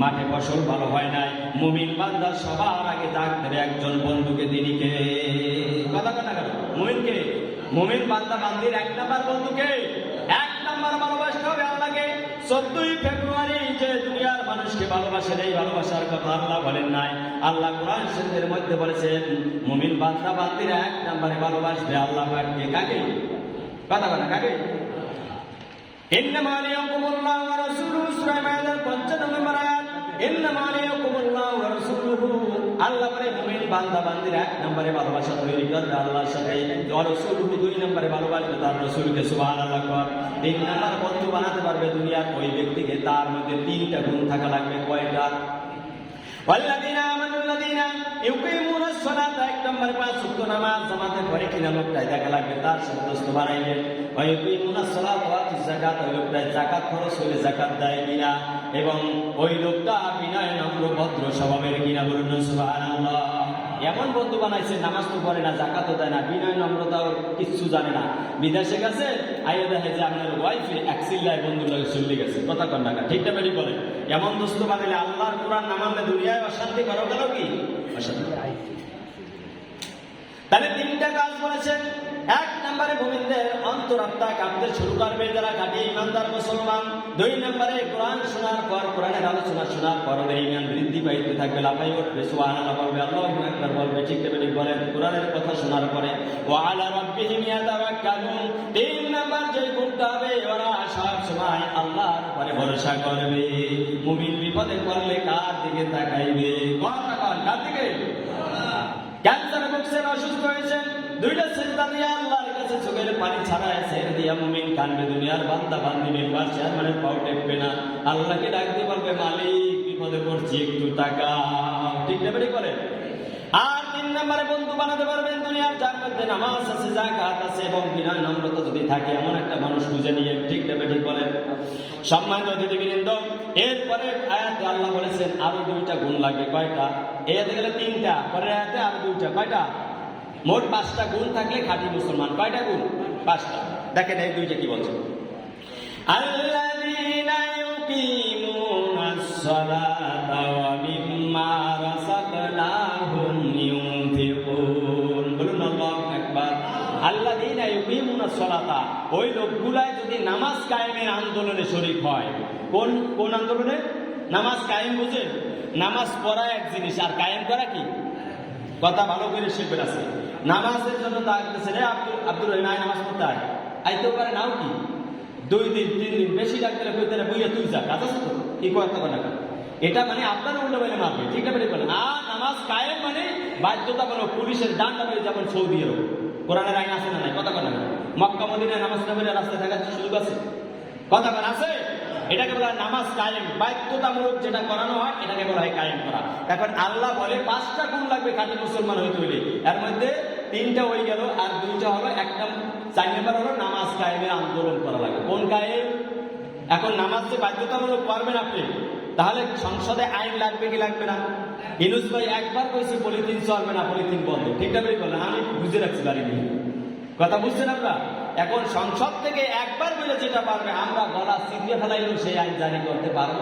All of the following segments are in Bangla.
মাঠে ফসল ভালো হয় নাই। মুমিন বান্দা সবার আগে ডাক ধরে একজন বন্ধুকে, তিনি কে? কথা কথা মমিনকে মুমিনকে মুমিন বান্দা বান্দির এক নাম্বার বন্ধুকে, এক নাম্বার ভালোবাসতে হবে আল্লাহকে। চোদ্দই ফেব্রুয়ারি যে দুনিয়ার মানুষকে ভালোবাসেন এই ভালোবাসার কথা আল্লাহ বলেন নাই। আল্লাহ কোরআন মধ্যে বলেছেন, মুমিন বান্দা বান্দির এক নাম্বারে ভালোবাসবে আল্লাহ পাককে। কাকে? কথা কথা কাকে? ইন্নামা আলিয়াকুমুল্লাহ ওয়া রাসূলুহু, সূরা মায়েদার 5 নম্বর আয়াত। إنما عليكم الله ورسوله আল্লাহ পরে মুমিন বান্দা বান্দিরা এক নম্বরে ভালোবাসা তৈরি করবে আল্লাহর সাথে রাসূলুহু দুই নম্বরে ভালোবাসবে তার রাসূলকে সুবহানাল্লাহ কর তিন নম্বর বন্ধু বানাতে পারবে দুনিয়ার ওই ব্যক্তিকে তার মধ্যে তিনটা গুণ থাকা লাগবে কয়টা والذين آمنوا الذين يقيمون الصلاة এক নম্বরে পাঁচ ওয়াক্ত নামাজ জামাতে পড়ে কিনা লোকটাই দেখা লাগবে তার সাথে দোস্ত বানাইবেন ويقيمون الصلاة وآتوا الزكاة ওই লোকটাই জাকাত খরচ হলে জাকাত দেয় কিনা এবং ওই লোকটা বিনয় নম্র ভদ্র স্বভাবের কিনা বলুন এমন বন্ধু বানাইছে, নামাজ তো পড়ে না জাকাতও দেয় না, বিনয় নম্রতাও কিচ্ছু জানে না। বিদেশে গেছে, আইয়ে দেখে যে আপনার ওয়াইফে এক চিল্লায় বন্ধুর লাগে চলে গেছে, কথা কন টাকা ঠিকটা বেরি বলে? এমন দোস্ত বানাইলে আল্লাহর কোরআন না মানলে দুনিয়ায় অশান্তি করো গেল কি? অশান্তি। তাহলে তিনটা কাজ করেছেন এক নম্বরে মুমিনদের অন্তরাত্মা কাঁপতে শুরু করবে, যারা কাটি ইমানদার মুসলমান। দুই নম্বরে কোরআন শোনার পর কোরআনের আলোচনা শোনার পর ওদের ইমান বৃদ্ধি পাইতে থাকবে লাফাই উঠবে সুবহানাল্লাহ বলবে আল্লাহু আকবার বলবে ঠিক তেমনি বলেন কোরআনের কথা শোনার পরে ওয়া আলা রাব্বিহিম ইয়াতাওয়াক্কালুন। তিন নম্বর যে গুণটা হবে ওরা সব সময় আল্লাহর উপরে ভরসা করবে। মুমিন বিপদে পড়লে কার দিকে তাকাইবে? কথা কার দিকে? ক্যান্সারে ভুগছেন অসুস্থ হয়েছেন দুইটা চিন্তা দিয়ে আল্লাহর কাছে চোখের পানি ছেড়ে দিয়া মুমিন কানবে, দুনিয়ার বান্দা বান্দি মেম্বার, চেয়ারম্যানের পাও টেকবে না। আল্লাহকে ডাকতে বলবে মালিক, বিপদে পড়ছি একটু টাকা। ঠিক বেরি করে? আর তিন নম্বরে বন্ধু বানাতে পারবেন দুনিয়ার, যার মধ্যে নামাজ আছে জাকাত আছে এবং বিনয় নম্রতা যদি থাকে, এমন একটা মানুষ খুঁজে নিয়ে, ঠিক না বেঠিক বলেন সম্মানিত অতিথিবৃন্দ, এরপরে আয়াতে আল্লাহ বলেছেন, আরও দুইটা গুণ লাগবে, কয়টা? এতে গেলে তিনটা পরে আয়াতে আরও দুইটা, কয়টা? মোট পাঁচটা গুণ থাকলে খাঁটি মুসলমান। কয়টা গুণ? পাঁচটা। দেখেন এই দুইটা কি বলছে। ওই লোকগুলাই যদি নামাজ কায়েমের আন্দোলনে শরিক হয়, কোন কোন আন্দোলনে? নামাজ কায়েম বুঝেন? নামাজ পড়া এক জিনিস, আর কায়েম করা কি? কথা ভালো করে শিখবে আছে নামাজের জন্য ডাকতেছে রে আব্দুল আব্দুল রহিম নামাজ পড়তে আয়। আইতেও পারে নাও কি? দুই দিন, তিন দিন বেশি ডাক্তারে কইতে বইয়া তুই যা, কাজ আছে তো? কি কথা কথা। না এটা মানে আপনার উল্টো বেলে মারবে ঠিক আছে বলেন, আর নামাজ কায়েম মানে বাধ্যতা বলো পুলিশের ডান্ডা বেড়ে যেমন সৌদি আরব। কোরআনের আইন আছে না নাই? কথা কথা না মক্কা, মদিনায় নামাজ না বেড়ে রাস্তায় থাকার সুযোগ আছে? কথা কথা আছে? এটাকে বলা হয় নামাজ কায়েম। বাধ্যতামূলক যেটা করানো হয়, এটাকে বলা হয় কায়েম করা। এখন আল্লাহ বলে, পাঁচটা গুণ লাগবে খাঁটি মুসলমান হইতে হইলে। এর মধ্যে তিনটা হয়ে গেল, আর দুইটা হলো একটা, চার নম্বর হলো নামাজ কায়েমের আন্দোলন করা লাগে। কোন কায়েম? এখন নামাজ যে বাধ্যতামূলক করবেন আপনি। তাহলে সংসদে আইন লাগবে কি লাগবে না? ইনুস ভাই একবার কইছে, পলিথিন চলবে না, পলিথিন বন্ধ। ঠিক না বেরিয়ে বললেন, আমি বুঝে রাখছি নিয়ে। কথা বুঝছেন আপনারা? এখন সংসদ থেকে একবার বলে যেটা পারবে, আমরা গলা চিপিয়ে ফেলাইলেও সেই আইন জারি করতে পারব।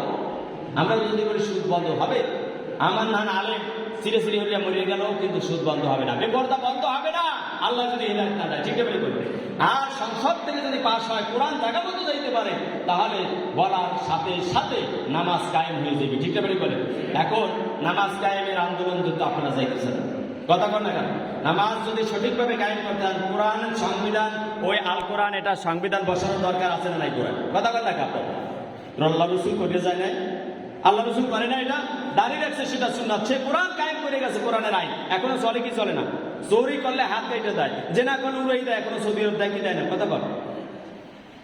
আমরা যদি বলি সুদ বন্ধ হবে, আমার নান আলেম। সিরে সিরে হইয়া মরিয়ে গেলেও কিন্তু সুদ বন্ধ হবে না। বেপর্দা বন্ধ হবে না। আল্লাহ যদি ঠিক বেরি করবে আর সংসদ থেকে যদি পাশ হয়, কোরআন জায়গা মতো যাইতে পারে। তাহলে বলার সাথে সাথে নামাজ কায়েম হয়ে যাবে। ঠিক বেরি করে এখন নামাজ কায়েমের আন্দোলন কিন্তু আপনারা যাইতেছেন। কথা কর না কেন? নামাজ যদি সঠিকভাবে কায়েম করতে চান কোরআন সংবিধান, ওই আল কোরআন, এটা সংবিধান বসানোর দরকার আছে না নাই কোরআন? কথা কর না কেন রল্লা রসুল করে যায় নাই আল্লাহ রসুল করে না এটা দাঁড়িয়ে রাখছে সেটা শুননা সে কোরআন কায়েম করে গেছে কোরআনের আইন। এখনও চলে কি চলে না? চোরি করলে হাত কেটে দেয়। যে না কোনো উড়াই দেয় এখনও সৌদি আরব কি দেয় না? কথা কর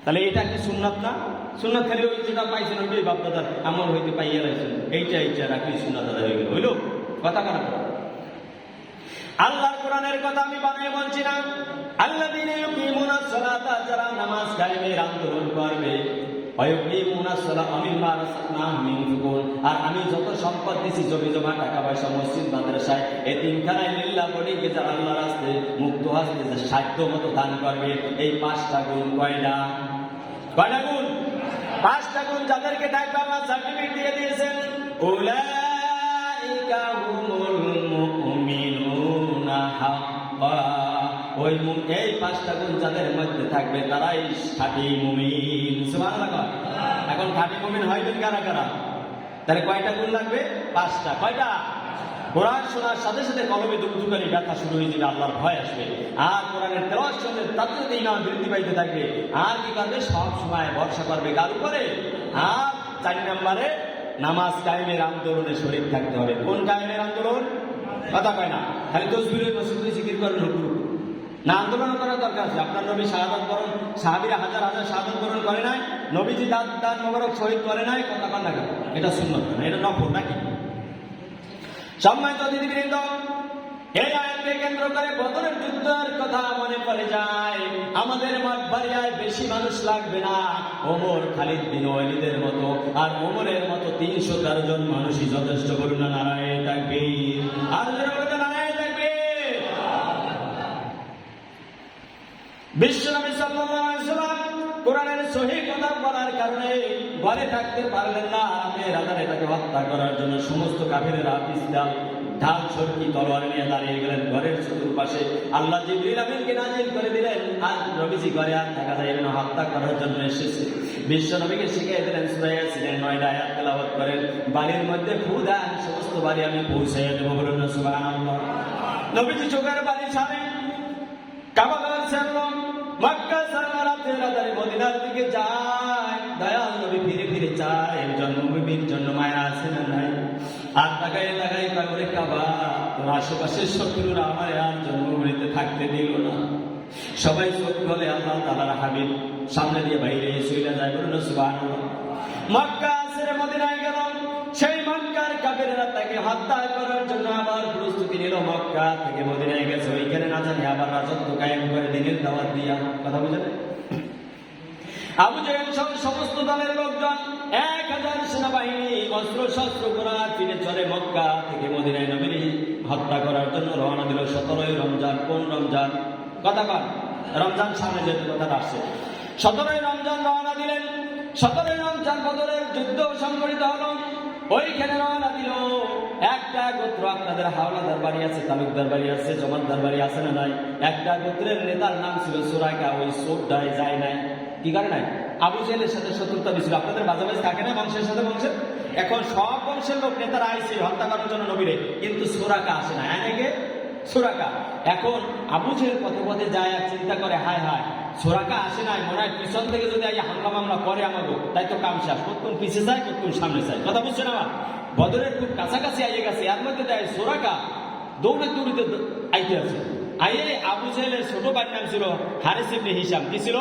তাহলে এটা কি সুন্নাত না? সুন্নাত খালি ওই যেটা পাইছেন, ওইটাই বাপদাদার আমল হইতে পাইয়া রয়েছেন। এইটা এইটা রাখলি সুন্নাত আদায় হয়ে গেল হইল? কথা কানা আল্লাহর কোরআনের কথা আমি বানিয়ে বলছি না। আল্লাহ দিনে যারা নামাজ কায়েমের আন্দোলন করবে আর আমি যত সম্পদ দিছি, জমি জমা টাকা পয়সা মসজিদ, মাদ্রাসায় এতিমখানায় লিল্লাহ বলিকে যারা আল্লাহর রাস্তায় মুক্ত হাসতে যে সাধ্য মতো দান করবে। এই পাঁচটা গুণ কয়টা? কয়টা গুণ? পাঁচটা গুণ যাদেরকে ডাকবে সার্টিফিকেট দিয়ে দিয়েছেন। উলাইকা হুমুল মুমিনুনা হাক্কা। ওই এই পাঁচটা গুণ যাদের মধ্যে থাকবে তারাই খাঁটি মুমিন। এখন খাঁটি মুমিন হইবেন কারা কারা? তাহলে কয়টা গুণ লাগবে? পাঁচটা। কয়টা? কোরআন শোনার সাথে সাথে কলমে দুঃখকারী ব্যথা শুরু হয়ে যাবে, আল্লাহর ভয় আসবে। আর কোরআনের তেলাওয়াত শুনলে তাতে যদি ইমান বৃদ্ধি পাইতে থাকবে। আর কি করবে? সব সময় ভরসা করবে। কার উপরে? আর চার নম্বরে নামাজ কায়েমের আন্দোলনে শরীর থাকতে হবে। কোন কায়েমের আন্দোলন? কথা কয় না। খালি তসবির মসজিদে জিকির হুকুর হুকুর। না আন্দোলন করার দরকার আছে। আপনার নবী শাহাদাত বরণ, সাহাবিরা হাজার হাজার শাহাদাত বরণ করে নাই, নবীজি দাঁত দান মোবারক শহীদ করে নাই, কথা কন না কেন? এটা সুন্নত না, এটা নফর নাকি? সম্মানিত দিদিবৃন্দ এই আয়াতকে কেন্দ্র করে বদরের যুদ্ধের কথা মনে পড়ে যায়। আমাদের মাঠ বাড়িয়ায় বেশি মানুষ লাগবে না। ওমর, খালিদ বিন ওয়ালিদের মতো, আর ওমরের মতো তিনশো তেরো জন মানুষই যথেষ্ট করুণা নারায়ণ থাকবে আর যারা বলতে নারায়ণ থাকবে বিশ্বনবী সাল্লাম কোরআনের সহি কথা বলার কারণে ঘরে থাকতে পারলেন না। রাতের আধারে তাকে হত্যা করার জন্য সমস্ত কাফিরেরা ঢাল ছড়কি তলোয়ার নিয়ে দাঁড়িয়ে গেলেন ঘরের চতুর্পাশে। আল্লাহ জিবরিল আমিনকে করে দিলেন। আর নবীজি ঘরে আর থাকা যাবে না, হত্যা করার জন্য এসেছে। বিশ্ব নবীকে শিখিয়ে দিলেন সুরাইয়া ছিলেন করেন। বাড়ির মধ্যে ফু দেন সমস্ত বাড়ি আমি পৌঁছাইয়া দেবো বলুন সুবহানাল্লাহ। নবীজি চোখের বাড়ি কাবাগার সারলাম মক্কা রাতারে মদিনার দিকে যায়। দয়াল নবী ফিরে ফিরে চায় জন্মভূমির জন্য মায়া আছে না নাই? আর তাকাই তাকাই কাগরে কাবা। তোর আশেপাশের শত্রুরা আমার আর জন্মভূমিতে থাকতে দিল না। সবাই চোখ গলে আল্লাহ তালার হাবিব সামনে দিয়ে বাইরে চলে যায়। বলুন সুবহানাল্লাহ। মক্কা ছেড়ে মদিনায় গেল সেই মক্কার কাফেরেরা তাকে হত্যা করার জন্য আবার প্রস্তুতি নিল। মক্কা থেকে মদিনায় গেছে। ওইখানে না জানি আবার রাজত্ব কায়েম করে দিনের দাওয়াত দিয়া। কথা বুঝলেন? আবু জেহেল সহ সমস্ত দলের লোকজন এক হাজার সেনাবাহিনী অস্ত্র শস্ত্র করার ফিরে চলে মক্কা থেকে মদিনায় নবীর হত্যা করার জন্য রওনা দিল সতেরোই রমজান। কোন রমজান? কথা রমজান সামনে যেতে কথাটা আসছে। সতেরোই রমজান রওনা দিলেন। সতেরোই রমজান বদরের যুদ্ধ সংগঠিত হলো। ওইখানে রওনা দিল। একটা গোত্র আপনাদের হাওলাদার বাড়ি আছে, তালুকদার বাড়ি আছে, জমাতদার বাড়ি আছে না নাই? একটা গোত্রের নেতার নাম ছিল সুরাকা ওই সোপটায় যায় নাই। কি করে নাই? আবু জেলের সাথে শত্রুতা দিছিল আপনাদের মাঝামাঝি থাকে না বংশের সাথে বংশের? এখন সব বংশের লোক নেতারা আইছে, হত্যা করার জন্য নবীরে। কিন্তু সোরাকা আসে না। এনেকে সোরাকা। এখন আবু জেল পথে পথে যায় আর চিন্তা করে, হায় হায়, সোরাকা আসে নাই? মনে হয় পিছন থেকে যদি আই হামলা মামলা করে আমাকে তাই তো কাম শেষ। কতক্ষণ পিছিয়ে যায়, কতক্ষণ সামনে যায়? কথা বুঝছেন আমার? বদরের খুব কাছাকাছি আইয়ে গেছে। এর মধ্যে দেয় সোরাকা দৌড়ে দৌড়িতে আইতে আছে। আইয়ে আবু জেলের ছোট ভাইয়ের নাম ছিল হারিস ইবনে হিসাম কি ছিল?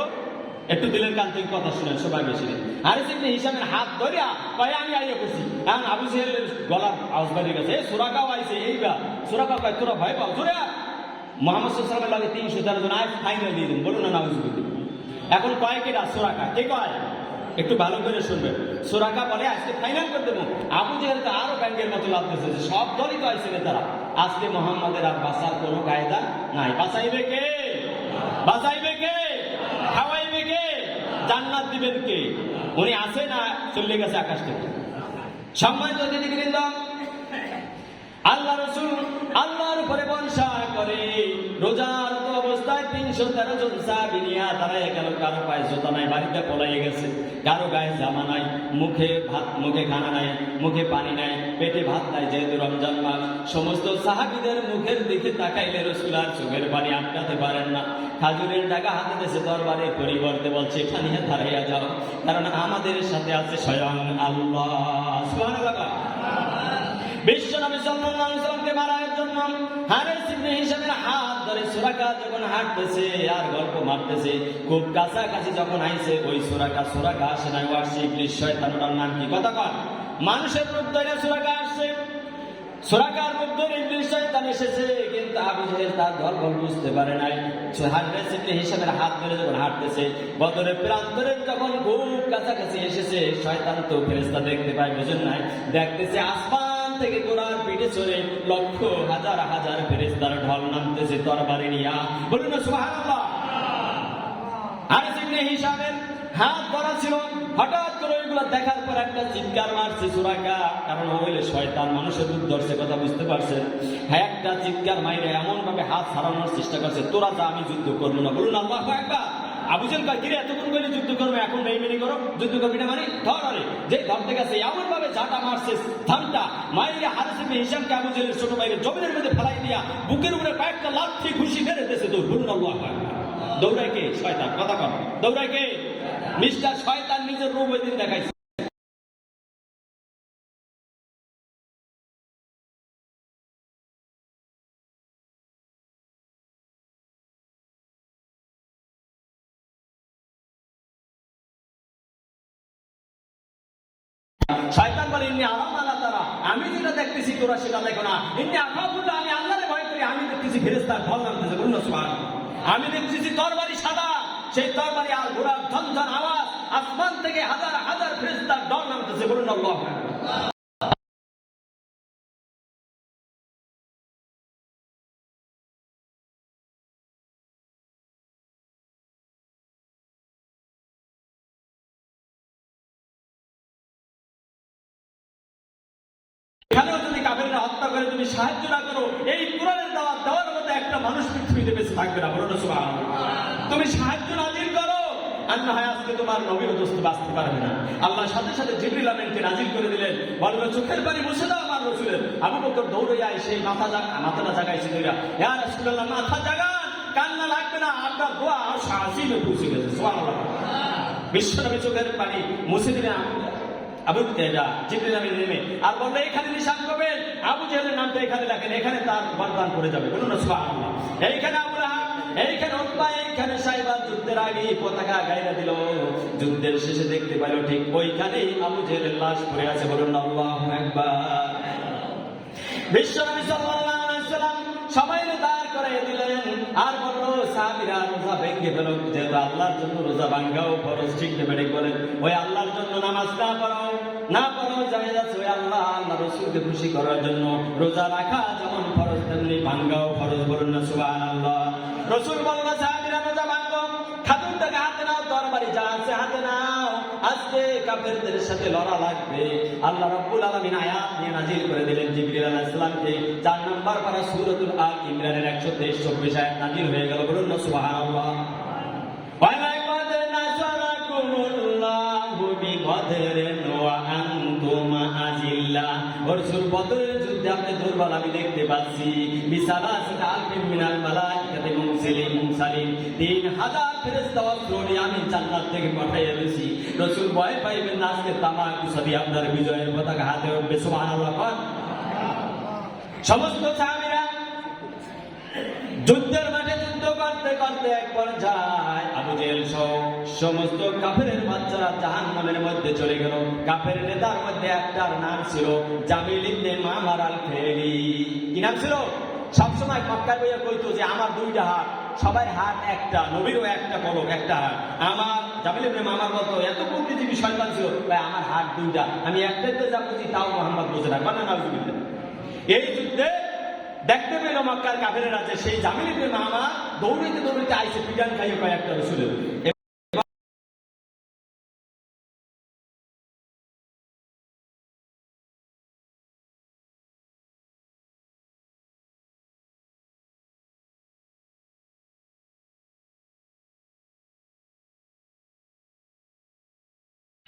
একটু দিলের কান থেকে কথা শুনেন, সবাই বেশি হারিস ইবনে হিসামের হাত ধরিয়া কয়, আমি আইয়ে করছি এখন আবু জেলের গলার গেছে এই সোরাকাও আইছে এইবার সোরাকা কয়, তোরা ভয় পাও আয়। মোহাম্মদ সাল্লামের লাগে তিনশো তেরো জন আজ ফাইনাল দিয়ে দিন, বলুন না এখন কয় কেটা সোরাকা কে কয়? একটু ভালো করে শুনবেন। সোরাকা বলে, আজকে ফাইনাল করে দেবো। আবু জেহেল তো আরও ব্যাংকের মতো লাভ দিয়েছে সব দলই তো আইসে তারা। আজকে মোহাম্মদের আর বাঁচার কোনো কায়দা নাই। বাঁচাইবে কে? কে জান্নাত দিবেন কে? উনি আসে না চলে গেছে আকাশ থেকে? সম্মানিত দিদিবৃন্দ আল্লাহ রসুল আল্লাহর উপরে বনসা করে রোজার তিনশো তেরো জন সাহাবি নিয়ে দাঁড়ায় গেল, কারও পায়ে জোতা নাই, বাড়িতে পলাইয়ে গেছে। কারও গায়ে জামা নাই, মুখে ভাত, মুখে খানা নাই, মুখে পানি নাই, পেটে ভাত নাই, যেহেতু রমজান মাস। সমস্ত সাহাবিদের মুখের দিকে তাকাইলে রসুল আর চোখের পানি আটকাতে পারেন না। খাজুরের টাকা হাতে দেশে দরবারের পরিবর্তে বলছে এখানে দাঁড়াইয়া যাও, কারণ আমাদের সাথে আছে স্বয়ং আল্লাহ। সুবহানাল্লাহ। বিশ্ব নবী সাল্লাল্লাহু আলাইহি মারার জন্য হারিস ইবনে হিশামের হাত ধরে সুরাকা যখন হাঁটতেছে আর গল্প মারতেছে, খুব যখন আইছে, ওই সুরাকা সুরাকা আসে না ও আসছে ইবলিশ শয়তান ওটার নাম কি? কথা মানুষের রূপ ধরে সুরাকা আসছে। সুরাকার রূপ একজন ইবলিস শয়তান এসেছে, কিন্তু আবু তার গল্প বুঝতে পারে নাই। হারনেস ইবনে হিসাবের হাত ধরে যখন হাঁটতেছে বদরের প্রান্তরে যখন খুব কাছাকাছি এসেছে, শয়তান তো দেখতে পায়, বুঝুন নাই? দেখতেছে আসমান থেকে গোড়ার পিঠে চড়ে লক্ষ হাজার হাজার ফেরেস্তার ঢল নামতেছে তরবারি নিয়া। বলুন সুবহানাল্লাহ। আর সিবনে হিসাবের হাত ধরা ছিল। হঠাৎ করে ওইগুলো দেখার পর একটা চিৎকার মারছে সুরাকা। কারণ হইলে শয়তান মানুষের ধরছে কথা বুঝতে পারছেন হ্যাঁ একটা চিৎকার মাইরে এমন ভাবে হাত হারানোর চেষ্টা করছে তোরা যা আমি যুদ্ধ করব না। বলুন আল্লাহ একবার কয় কিরে, এতক্ষণ যুদ্ধ করবে, এখন করো, যুদ্ধ করবি না মানে? ধর যে ধরতে গেছে এমন ভাবে ঝাঁটা মারছে থামটা মাইরে হারেছে হিসামকে আবুজেলের ছোট জমিনের মধ্যে ফেলাই দিয়া বুকের উপরে কয়েকটা লাঠি খুশি মেরে দিয়েছে তোর ভুল কে? শয়তান, কথা কর দৌড়ায় কে? মিস্টার শয়তান নিজের রূপ ওই দিন দেখাইছে। শয়তান বলে, ইন্নি আরাম আলা তারা। আমি যেটা দেখতেছি, তোরা সেটা দেখো না। ইন্নি আখাফুল্লাহ, আমি আল্লাহরে ভয় করি। আমি দেখতেছি ফেরেস্তার ঢল নামতেছে, বলুন সুবহান আমি দেখতেছি, তরবারি সাদা। সেই তরবারি আর ঘোড়ার ধন আওয়াজ আসমান থেকে হাজার হাজার ফেরেস্তার ঢল নামতেছে, বলুন আল্লাহু এখানেও যদি কাফেররা হত্যা করে তুমি সাহায্য না করো এই কোরআনের দাওয়াত দেওয়ার মতো একটা মানুষ পৃথিবীতে বেঁচে থাকবে না। বলো তুমি সাহায্য নাজির করো আর না হয় আজকে তোমার নবীর দোস্ত বাঁচতে পারবে না। আল্লাহ সাথে সাথে জিবরিল আমিনকে নাজির করে দিলেন। বলবে চোখের পানি মুছে দাও আমার রসুলের। আবু বকর দৌড়ে আয় সেই মাথা জাগা মাথাটা জাগাইছে দুইরা ইয়া রাসূলুল্লাহ মাথা জাগান কান্না লাগবে না আপনার দোয়া আর সাহসিবে পৌঁছে গেছে। সুবহানাল্লাহ। বিশ্বনবী চোখের পানি মুছে দিলেন। আবু নেমে আর এখানে নিশান করবেন? আবু জেহেলের নামটা এখানে লেখেন, এখানে তার করে যাবে। বলুন এইখানে আবু এইখানে এইখানে যুদ্ধের আগে পতাকা গাইরা দিল। যুদ্ধের শেষে দেখতে পেল ঠিক ওইখানেই আবু জেহেলের লাশ পড়ে আছে। বলুন, আল্লাহু আকবার। বিশ্বনবী সাল্লাল্লাহু আলাইহি সাল্লাম সবাই দাঁড় করে দিলেন আর বলল সাহাবীরা রোজা ফেলো যেহেতু আল্লাহর জন্য রোজা ভাঙ্গাও ফরজ, ঠিক নেবে বলেন। ওই আল্লাহর জন্য নামাজ না পড়াও না পড়াও জানে যাচ্ছে ওই আল্লাহ আল্লাহ রসুলকে খুশি করার জন্য রোজা রাখা যেমন ফরজ, তেমনি ভাঙ্গাও ফরজ বলুন না সুবাহ আল্লাহ রসুল বলল সাহাবীরা আজকে কাফেরদের সাথে লড়া লাগবে। আল্লাহ রাব্বুল আলামিন আয়াত নিয়ে নাজিল করে দিলেন জিবরিল আলাইহিস সালামকে চার নাম্বার পারা সূরাতুল আল ইমরানের 123 24 আয়াত নাজির হয়ে গেল। বলুন না, সুবহানাল্লাহ। ওয়ালাকাদ নাসারাকুমুল্লাহু আজিল্লা রাসূল বদরের যুদ্ধে আপনি দুর্বল, আমি দেখতে পাচ্ছি। বিসালাসিত আলফিন মিনাল মালাইকাতি মুনসিলিন মুনসালিন তিন হাজার ফেরেশতা অস্ত্র নিয়ে আমি জান্নাত থেকে পাঠিয়ে দিয়েছি। রাসূল ভয় পাইবেন না, আজকে তামাক সাদি আপনার বিজয়ের পতাকা হাতে উঠবে, সুবহানাল্লাহ কর সমস্ত সাহাবীরা যুদ্ধের মাঠে যুদ্ধ করতে করতে এক পর্যায়ে আবু জেহেল সহ সমস্ত কাফের বাচ্চারা জাহান্নামের মধ্যে চলে গেল। কাফের নেতার মধ্যে একটার নাম ছিল জামিল ইবনে মামার আল কি নাম ছিল? সবসময় মক্কায় বইয়া কইতো যে, আমার দুইটা হাত সবাই হাত একটা, নবীরও একটা কলক একটা হাত। আমার জামিল ইবনে মামার বলতো এত বুদ্ধিজীবী শয়তান ছিল, ভাই, আমার হাত দুইটা, আমি একটাইতে যা বুঝি তাও মোহাম্মদ বোঝে না। কন্যা নাউজুবিল্লাহ। এই যুদ্ধে দেখতে পেল মক্কার কাফেরের আছে সেই জামিল ইবনে মামা দৌড়িতে দৌড়িতে আইসে পিটান খাইয়ে কয়েকটা রসুলের।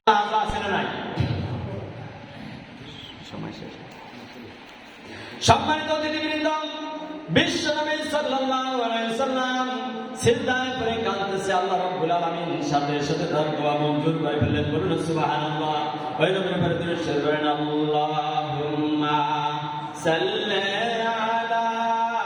আল্লাহ আছে না নাই সময় শেষ সম্মানিত অতিথিবৃন্দ বিশ্ব নবী সাল্লাল্লাহু আলাইহি সাল্লাম সিজদায় পড়ে কাঁদতেছে আল্লাহ রাব্বুল আলামিন সাথে সাথে তার দোয়া মঞ্জুর করে ফেললেন বলুন সুবহানাল্লাহ ওই নবীর পরে সাল্লি